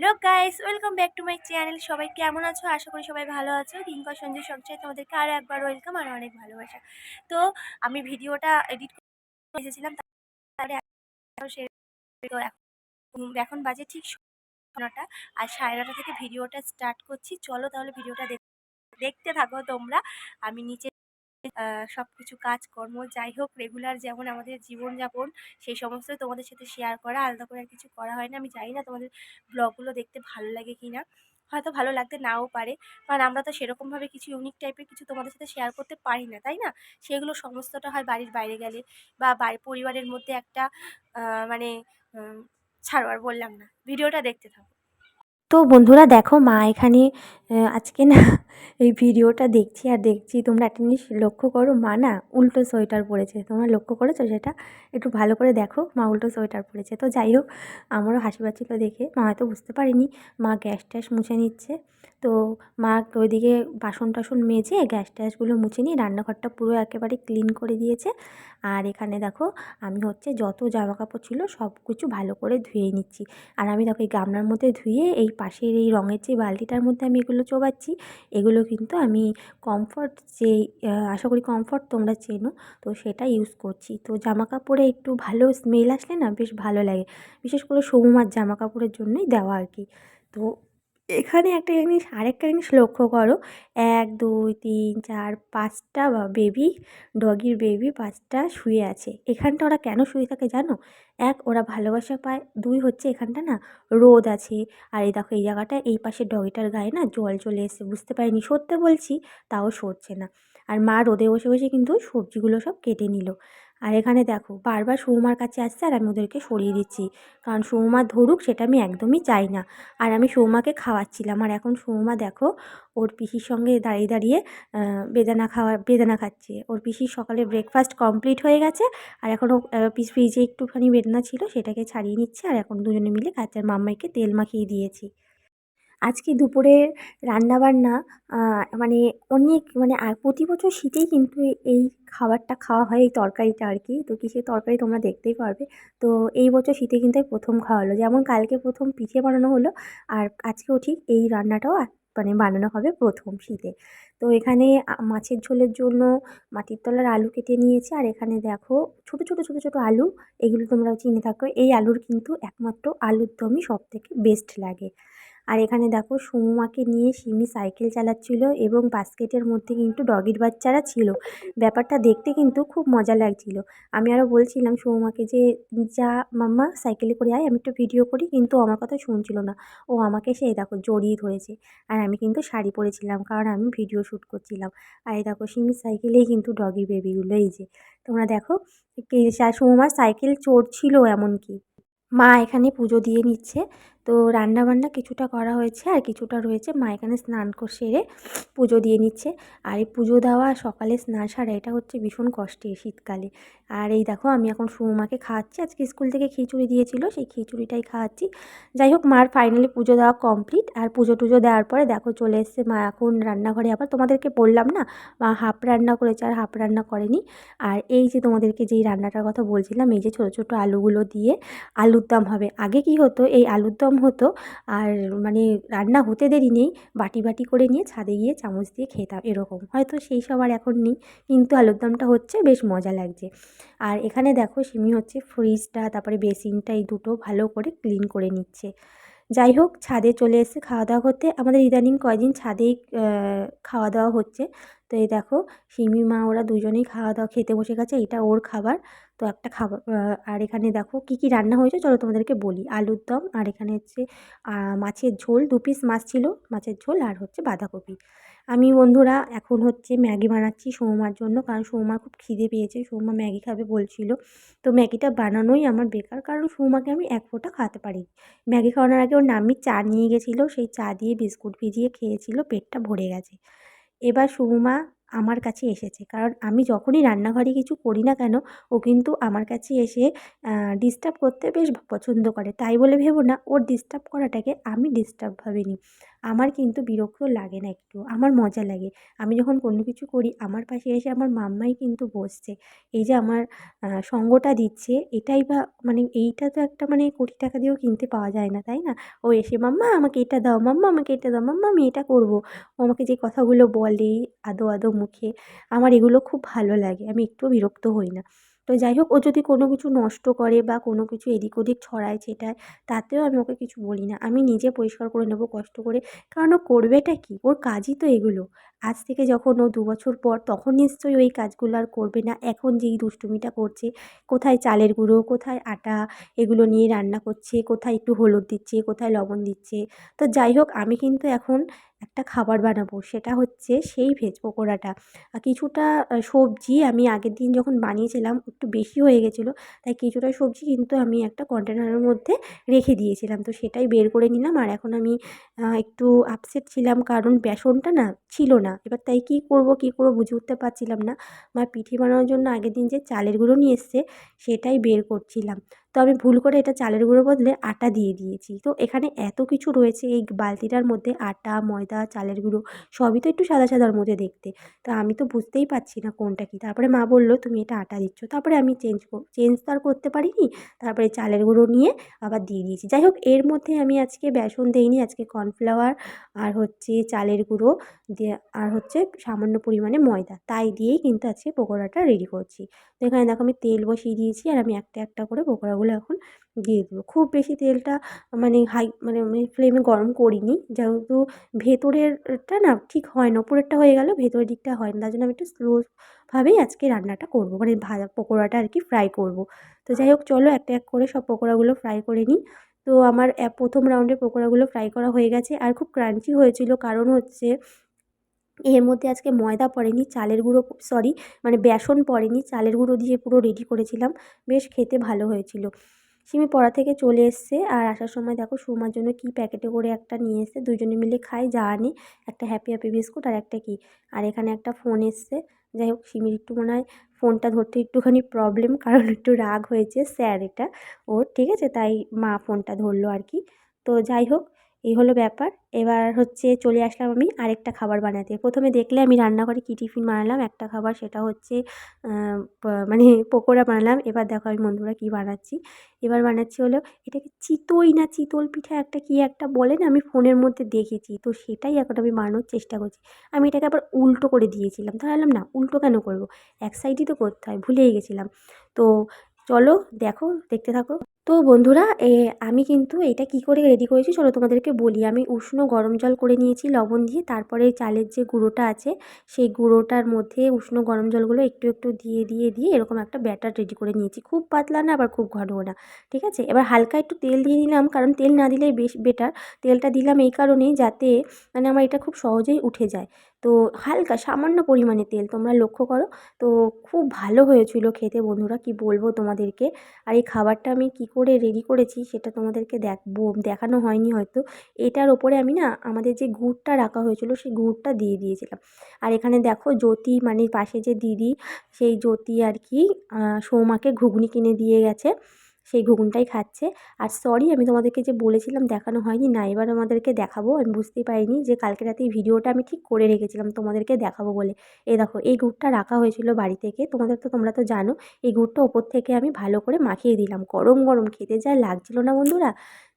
Hello guys welcome back to my channel সবাই কেমন আছো? আশা করি সবাই ভালো আছো। কিঙ্কর সঞ্জয় সংসারে তোমাদেরকে আরও একবার ওয়েলকাম আর অনেক ভালোবাসা। তো আমি ভিডিওটা এডিট করে এসেছিলাম, তারপরে এখন বাজে ঠিক নটা। আর সাড়ে নটা থেকে ভিডিওটা স্টার্ট করছি। চলো তাহলে ভিডিওটা দেখতে থাকো তোমরা। আমি নিচে সব কিছু কাজকর্ম যাই হোক রেগুলার যেমন আমাদের জীবনযাপন, সেই সমস্ত তোমাদের সাথে শেয়ার করা। আলাদা করে আর কিছু করা হয় না। আমি জানি না তোমাদের ব্লগগুলো দেখতে ভালো লাগে কি না হয়তো ভালো লাগতে নাও পারে। কারণ আমরা তো সেরকমভাবে কিছু ইউনিক টাইপের কিছু তোমাদের সাথে শেয়ার করতে পারি না, তাই না? সেগুলো সমস্তটা হয় বাড়ির বাইরে গেলে বা বাড়ি পরিবারের মধ্যে একটা মানে ছাড়ো আর বললাম না। ভিডিওটা দেখতে থাকো। তো বন্ধুরা দেখো মা এখানে আজকে না এই ভিডিওটা দেখছি আর দেখছি তোমরা একটা জিনিস লক্ষ্য করো, মা না উল্টো সোয়েটার পরেছে। তোমরা লক্ষ্য করেছ সেটা? একটু ভালো করে দেখো, মা উল্টো সোয়েটার পরেছে। তো যাই হোক, আমারও হাসি পাচ্ছিলো দেখে, মা হয়তো বুঝতে পারিনি, মা গ্যাস ট্যাস মুছে নিচ্ছে। তো মা ওইদিকে বাসন টাসন মেজে গ্যাস ট্যাসগুলো মুছে নিয়ে রান্নাঘরটা পুরো একেবারে ক্লিন করে দিয়েছে। আর এখানে দেখো, আমি হচ্ছে যত জামা কাপড় ছিল সব কিছু ভালো করে ধুয়ে নিচ্ছি। আর আমি দেখো এই গামলার মধ্যে ধুয়ে এই পাশের এই রঙের যে বালতিটার মধ্যে আমি এগুলো চোবাচ্ছি, এগুলো কিন্তু আমি কমফর্ট যে আশা করি কমফর্ট তোমরা চেনো, তো সেটা ইউজ করছি। তো জামা কাপড়ে একটু ভালো স্মেল আসলে না বেশ ভালো লাগে। বিশেষ করে সৌমার জামা কাপড়ের জন্যই দেওয়া আর কি। তো এখানে একটা জিনিস, আরেকটা জিনিস লক্ষ্য করো। এক, দুই, তিন, চার, পাঁচটা বেবি ডগির বেবি পাঁচটা শুয়ে আছে। এখানটা ওরা কেন শুয়ে থাকে জানো? এক, ওরা ভালোবাসা পায়। দুই হচ্ছে এখানটা না রোদ আছে। আর এই দেখো, এই জায়গাটা, এই পাশে ডগিটার গায়ে না জল চলে এসে বুঝতে পারিনি সরতে বলছি, তাও সরছে না। আর মা রোদে বসে বসে কিন্তু সবজিগুলো সব কেটে নিল। আর এখানে দেখো, বারবার সৌমার কাছে আসছে আর আমি ওদেরকে সরিয়ে দিচ্ছি। কারণ সৌমা ধরুক সেটা আমি একদমই চাই না। আর আমি সৌমাকে খাওয়াচ্ছিলাম। আর এখন সৌমা দেখো, ওর পিসির সঙ্গে দাঁড়িয়ে দাঁড়িয়ে বেদানা খাওয়া, বেদানা খাচ্ছে। ওর পিসির সকালে ব্রেকফাস্ট কমপ্লিট হয়ে গেছে। আর এখন পিস, ফ্রিজে একটুখানি বেদনা ছিল, সেটাকে ছাড়িয়ে নিচ্ছে। আর এখন দুজনে মিলে আর মাম্মাইকে তেল মাখিয়ে দিয়েছি। আজকে দুপুরে রান্নাবান্না মানে অনেক মানে প্রতি বছর শীতেই কিন্তু এই খাবারটা খাওয়া হয়, এই তরকারিটা আর কি। তো কিসের তরকারি তোমরা দেখতেই পারবে। তো এই বছর শীতে কিন্তু প্রথম খাওয়া হলো। যেমন কালকে প্রথম পিঠে বানানো হলো, আর আজকেও ঠিক এই রান্নাটাও মানে বানানো হবে প্রথম শীতে। তো এখানে মাছের ঝোলের জন্য মাটির তলার আলু কেটে নিয়েছি, আর এখানে দেখো ছোটো ছোটো ছোটো ছোটো আলু। এগুলো তোমরা চিনে থাকো, এই আলুর কিন্তু একমাত্র আলুর দমই সব থেকে বেস্ট লাগে। আর এখানে দেখো সুমাকে নিয়ে সিমি সাইকেল চালাচ্ছিল এবং বাস্কেটের মধ্যে কিন্তু ডগির বাচ্চারা ছিল। ব্যাপারটা দেখতে কিন্তু খুব মজা লাগছিল। আমি আরও বলছিলাম সৌমাকে যে, যা মাম্মা, সাইকেলে করে আয়, আমি একটু ভিডিও করি। কিন্তু আমার কথা শুনছিল না। ও আমাকে সেই দেখো জড়িয়ে ধরেছে। আর আমি কিন্তু শাড়ি পরেছিলাম কারণ আমি ভিডিও শ্যুট করছিলাম। আর এই দেখো সিমি সাইকেলেই কিন্তু ডগি বেবিগুলো এই যে। তোমরা দেখো সৌমার সাইকেল চড়ছিল এমনকি। মা এখানে পুজো দিয়ে নিচ্ছে। তো রান্নাবান্না কিছুটা করা হয়েছে আর কিছুটা রয়েছে মা এখানে স্নান সেরে পুজো দিয়ে নিচ্ছে। আর এই পুজো দেওয়া সকালে স্নান সারা এটা হচ্ছে ভীষণ কষ্টের শীতকালে। আর এই দেখো আমি এখন সুমাকে খাওয়াচ্ছি। আজকে স্কুল থেকে খিচুড়ি দিয়েছিল, সেই খিচুড়িটাই খাওয়াচ্ছি। যাই হোক, মার ফাইনালি পুজো দেওয়া কমপ্লিট আর পুজো টুজো দেওয়ার পরে দেখো চলে এসছে মা এখন রান্নাঘরে আবার। তোমাদেরকে বললাম না, মা হাফ রান্না করেছে আর হাফ রান্না করেনি। আর এই যে তোমাদেরকে যেই রান্নাটার কথা বলছিলাম, এই যে ছোটো ছোটো আলুগুলো দিয়ে আলুর দম হবে। আগে কি হতো, এই আলুর দম হতো। আর মানে রান্না হতে দেরি নেই, বাটি বাটি করে নিয়ে ছাদে গিয়ে চামচ দিয়ে খেতাম এরকম। হয়তো সেই সব আর এখন নেই, কিন্তু আলুর দমটা হচ্ছে বেশ মজা লাগছে। আর এখানে দেখো, সিমি হচ্ছে ফ্রিজটা তারপরে বেসিনটা এই দুটো ভালো করে ক্লিন করে নিচ্ছে। যাই হোক ছাদে চলে এসে খাওয়া দাওয়া করতে, আমাদের ইদানিং কয়দিন ছাদেই খাওয়া দাওয়া হচ্ছে। তো এই দেখো সিমি মা ওরা দুজনেই খাওয়া দাওয়া খেতে বসে গেছে, এটা ওর খাবার। তো একটা খাবার আর এখানে দেখো, কি কি রান্না হয়েছে চলো তোমাদেরকে বলি। আলুর দম, আর এখানে হচ্ছে মাছের ঝোল, দু পিস মাছ ছিল, মাছের ঝোল আর হচ্ছে বাঁধাকপি। আমি বন্ধুরা এখন হচ্ছে ম্যাগি বানাচ্ছি সৌমার জন্য, কারণ সৌমার খুব খিদে পেয়েছে, সৌমা ম্যাগি খাবে বলছিল। তো ম্যাগিটা বানানোই আমার বেকার, কারণ সৌমাকে আমি এক ফোঁটা খাওয়াতে পারি ম্যাগি খাওয়ানোর আগে ওর নামি চা নিয়ে গেছিল, সেই চা দিয়ে বিস্কুট ভিজিয়ে খেয়েছিল, পেটটা ভরে গেছে। এবার সুমা আমার কাছে এসেছে, কারণ আমি যখনই রান্নাঘরে কিছু করি না কেন, ও কিন্তু আমার কাছে এসে ডিস্টার্ব করতে বেশ পছন্দ করে। তাই বলে ভেবো না, ওর ডিস্টার্ব করাটাকে আমি ডিস্টার্ব ভাবে নিই আমার কিন্তু বিরক্ত লাগে না একটু, আমার মজা লাগে। আমি যখন কোনো কিছু করি, আমার পাশে এসে আমার মাম্মাই কিন্তু বসছে। এই যে আমার সঙ্গটা দিচ্ছে, এটাই বা মানে এইটা তো একটা মানে কোটি টাকা দিয়েও কিনতে পাওয়া যায় না, তাই না? ও এসে, মাম্মা, আমাকে এটা দাও, মাম্মা, আমাকে এটা দাও, মাম্মা, আমি এটা করব। ও আমাকে যে কথাগুলো বলে আদো আদো মুখে, আমার এগুলো খুব ভালো লাগে, আমি একটুও বিরক্ত হই না। তো যাই হোক, ও যদি কোনো কিছু নষ্ট করে বা কোনো কিছু এদিক ওদিক ছড়ায় ছেটায়, তাতেও আমি ওকে কিছু বলি না। আমি নিজে পরিষ্কার করে নেব কষ্ট করে। কারণ ও করবেটা কী? ওর কাজই তো এগুলো। আজ থেকে যখন ও দু বছর পর, তখন নিশ্চয়ই ওই কাজগুলো আর করবে না। এখন যেই দুষ্টুমিটা করছে, কোথায় চালের গুঁড়ো, কোথায় আটা, এগুলো নিয়ে রান্না করছে, কোথায় একটু হলুদ দিচ্ছে, কোথায় লবণ দিচ্ছে। তো যাই হোক, আমি কিন্তু এখন একটা খাবার বানাবো, সেটা হচ্ছে সেই ভেজ পকোড়াটা। কিছুটা সবজি আমি আগের দিন যখন বানিয়েছিলাম, একটু বেশি হয়ে গেছিল, তাই কিছুটা সবজি কিন্তু আমি একটা কন্টেনারের মধ্যে রেখে দিয়েছিলাম। তো সেটাই বের করে নিলাম, আর এখন আমি একটু আপসেট ছিলাম কারণ বেসনটা না ছিল না। এবার তাই কী করব কী করব বুঝে উঠতে পারছিলাম না। মা পিঠে বানানোর জন্য আগের দিন যে চালের গুঁড়ো নিয়ে এসছে, সেটাই বের করছিলাম। তো আমি ভুল করে এটা চালের গুঁড়ো বদলে আটা দিয়ে দিয়েছি। তো এখানে এত কিছু রয়েছে এই বালতিটার মধ্যে, আটা, ময়দা, চালের গুঁড়ো, সবই তো একটু সাদা সাদার মধ্যে দেখতে। তো আমি তো বুঝতেই পারছি না কোনটা কী। তারপরে মা বলল, তুমি এটা আটা দিচ্ছ। তারপরে আমি চেঞ্জ চেঞ্জ তো আর করতে পারিনি। তারপরে চালের গুঁড়ো নিয়ে আবার দিয়ে দিয়েছি। যাই হোক, এর মধ্যে আমি আজকে বেসন দিইনি, আজকে কর্নফ্লাওয়ার আর হচ্ছে চালের গুঁড়ো দিয়ে, আর হচ্ছে সামান্য পরিমাণে ময়দা। তাই দিয়েই কিন্তু আজকে পকোড়াটা রেডি করছি। তো এখানে দেখো আমি তেল বসিয়ে দিয়েছি আর আমি একটা একটা করে পকোড়াগুলো এখন দিয়ে দেবো। খুব বেশি তেলটা মানে হাই মানে ফ্লেমে গরম করিনি, যেহেতু ভেতরেরটা না ঠিক হয় না উপরেরটা হয়ে গেল, ভেতরের দিকটা হয় না, তার জন্য আমি একটু স্লোভাবেই আজকে রান্নাটা করব মানে ভাজা পকোড়াটা আর কি ফ্রাই করব। তো যাই হোক, চলো একটা এক করে সব পকোড়াগুলো ফ্রাই করে নিই। তো আমার প্রথম রাউন্ডের পকোড়াগুলো ফ্রাই করা হয়ে গেছে, আর খুব ক্রাঞ্চি হয়েছিল, কারণ হচ্ছে এর মধ্যে আজকে ময়দা পড়েনি, চালের গুঁড়ো সরি মানে বেসন পড়েনি, চালের গুঁড়ো দিয়ে পুরো রেডি করেছিলাম, বেশ খেতে ভালো হয়েছিল। সিমি পড়া থেকে চলে এসছে আর আসার সময় দেখো সুমার জন্য কী প্যাকেটে করে একটা নিয়ে এসছে, দুজনে মিলে খাই, যা আনে, একটা হ্যাপি হ্যাপি বিস্কুট আর একটা কি। আর এখানে একটা ফোন এসছে, যাই হোক সিমির একটু মনে হয় ফোনটা ধরতে একটুখানি প্রবলেম কারণ একটু রাগ হয়েছে স্যার এটা ওর, ঠিক আছে? তাই মা ফোনটা ধরলো আর কি। তো যাই হোক এই হলো ব্যাপার। এবার হচ্ছে চলে আসলাম আমি আরেকটা খাবার বানাতে। প্রথমে দেখলে আমি রান্নাঘরে কী টিফিন বানালাম, একটা খাবার সেটা হচ্ছে মানে পকোড়া বানালাম। এবার দেখো আমি বন্ধুরা কী বানাচ্ছি। এবার বানাচ্ছি হলো এটাকে চিতই না চিতল পিঠা একটা কী একটা বলে না আমি ফোনের মধ্যে দেখেছি। তো সেটাই এখন আমি বানানোর চেষ্টা করছি। আমি এটাকে আবার উল্টো করে দিয়েছিলাম। তাহলে না, উল্টো কেন করব? এক সাইডই তো করতে হয়, ভুলেই গেছিলাম। তো চলো দেখো, দেখতে থাকো। তো বন্ধুরা আমি কিন্তু এটা কি করে রেডি করেছি চলো তোমাদেরকে বলি। আমি উষ্ণ গরম জল করে নিয়েছি, লবণ দিয়ে, তারপরে চালের যে গুঁড়োটা আছে, সেই গুঁড়োটার মধ্যে উষ্ণ গরম জলগুলো একটু একটু দিয়ে দিয়ে দিয়ে এরকম একটা ব্যাটার রেডি করে নিয়েছি। খুব পাতলা না, আবার খুব ঘনও না, ঠিক আছে? এবার হালকা একটু তেল দিয়ে নিলাম, কারণ তেল না দিলেই বেশ বেটার তেলটা দিলাম এই কারণেই যাতে মানে আমার এটা খুব সহজেই উঠে যায়। তো হালকা সামান্য পরিমাণে তেল তোমরা লক্ষ্য করো। তো খুব ভালো হয়েছিল খেতে বন্ধুরা, কি বলব তোমাদেরকে। আর এই খাবারটা আমি কি করে রেডি করেছি সেটা তোমাদেরকে দেখব, দেখানো হয়নি হয়তো। এটার ওপরে আমি না আমাদের যে গুড়টা রাখা হয়েছিল সেই গুড়টা দিয়ে দিয়েছিলাম। আর এখানে দেখো জ্যোতি মানে পাশে যে দিদি, সেই জ্যোতি আর কি সৌমাকে ঘুগনি কিনে দিয়ে গেছে। সেই ঘুগুনটাই খাচ্ছে। আর সরি আমি তোমাদেরকে যে বলেছিলাম দেখানো হয়নি, না এবার আমাদেরকে দেখাবো, আমি বুঝতেই পারিনি যে কালকে রাতে এই ভিডিওটা আমি ঠিক করে রেখেছিলাম, তোমাদেরকে দেখাবো বলে। এই দেখো, এই গুড়টা রাখা হয়েছিল বাড়ি থেকে, তোমাদের তো তোমরা তো জানো, এই গুড়টা ওপর থেকে আমি ভালো করে মাখিয়ে দিলাম। গরম গরম, খেতে যা লাগছিল না বন্ধুরা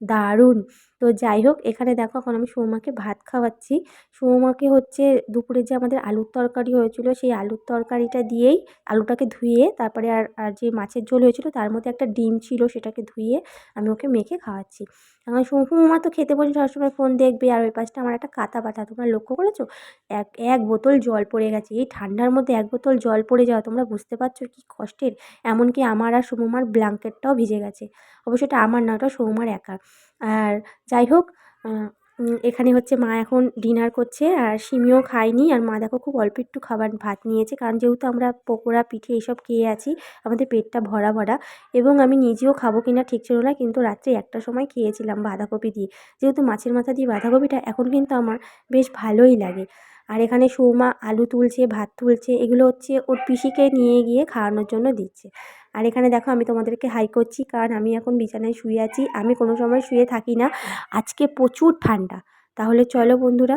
দারুণ। তো যাই হোক, এখানে দেখো এখন আমি সৌমাকে ভাত খাওয়াচ্ছি। সৌমাকে হচ্ছে দুপুরে যে আমাদের আলুর তরকারি হয়েছিল, সেই আলুর তরকারিটা দিয়েই আলুটাকে ধুয়ে, তারপরে আর আর যে মাছের ঝোল হয়েছিল, তার মধ্যে একটা ডিম ছিল, সেটাকে ধুয়ে আমি ওকে মেখে খাওয়াচ্ছি। এখন সৌমা তো খেতে বসে সবসময় ফোন দেখবে, আর ওই পাশটা আমার একটা কাতা পাতা তোমরা লক্ষ্য করেছ? এক এক বোতল জল পড়ে গেছে। এই ঠান্ডার মধ্যে এক বোতল জল পড়ে যাওয়া, তোমরা বুঝতে পারছ কী কষ্টের? এমনকি আমার আর সৌমার ব্ল্যাঙ্কেটটাও ভিজে গেছে। অবশ্য এটা আমার না, ওটা সৌমার একার আর যাই হোক এখানে হচ্ছে মা এখন ডিনার করছে আর সিমিও খায়নি আর মা দেখো খুব অল্প একটু খাবার ভাত নিয়েছে। কারণ যেহেতু আমরা পকোড়া, পিঠে এইসব খেয়ে আছি, আমাদের পেটটা ভরা ভরা এবং আমি নিজেও খাব কিনা ঠিক ছিল না। কিন্তু রাত্রে একটা সময় খেয়েছিলাম বাঁধাকপি দিয়ে। যেহেতু মাছের মাথা দিয়ে বাঁধাকপিটা, এখন কিন্তু আমার বেশ ভালোই লাগে। আর এখানে সৌমা আলু তুলছে, ভাত তুলছে, এগুলো হচ্ছে ওর পিসিকে নিয়ে গিয়ে খাওয়ানোর জন্য দিচ্ছে। আর এখানে দেখো আমি তোমাদেরকে হাই করছি, কারণ আমি এখন বিছানায় শুয়ে আছি। আমি কোনো সময় শুয়ে থাকি না। আজকে প্রচুর ঠান্ডা। তাহলে চলো বন্ধুরা,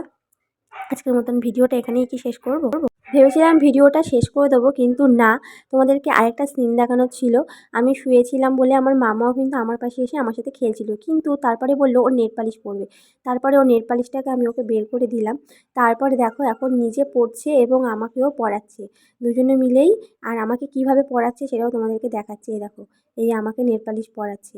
আজকের মতন ভিডিওটা এখানেই কি শেষ করব? ভেবেছিলাম ভিডিওটা শেষ করে দেবো, কিন্তু না। তোমাদেরকে আরেকটা সিন দেখানো ছিল। আমি শুয়েছিলাম বলে আমার মামাও কিন্তু আমার পাশে এসে আমার সাথে খেলছিল। কিন্তু তারপরে বলল, ওর নেট পালিশ পরবে তারপরে ওর নেট পালিশটাকে আমি ওকে বের করে দিলাম। তারপরে দেখো, এখন নিজে পড়ছে এবং আমাকেও পড়াচ্ছে। দুজনে মিলেই আর আমাকে কীভাবে পড়াচ্ছে সেটাও তোমাদেরকে দেখাচ্ছে। দেখো, এই আমাকে নেট পালিশ পড়াচ্ছে।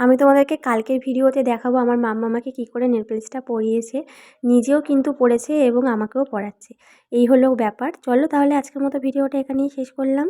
আমি তোমাদেরকে কালকের ভিডিওতে দেখাবো আমার মাম্মা আমাকে কী করে নেল পালিশটা পরিয়েছে, নিজেও কিন্তু পড়েছে এবং আমাকেও পড়াচ্ছে এই হলো ব্যাপার। চলো তাহলে আজকের মতো ভিডিওটা এখানেই শেষ করলাম।